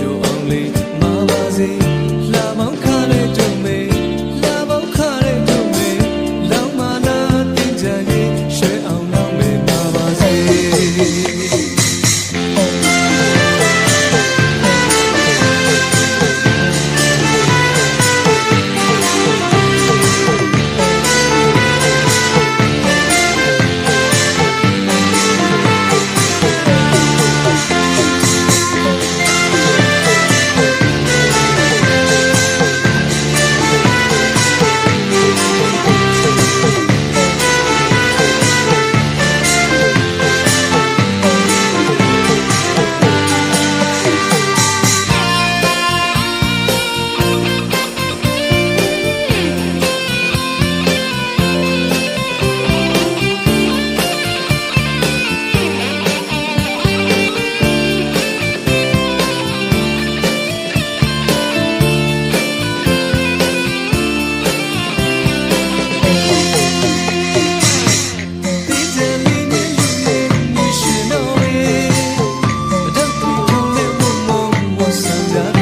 တို့အောင်လေးမပါစေ sangat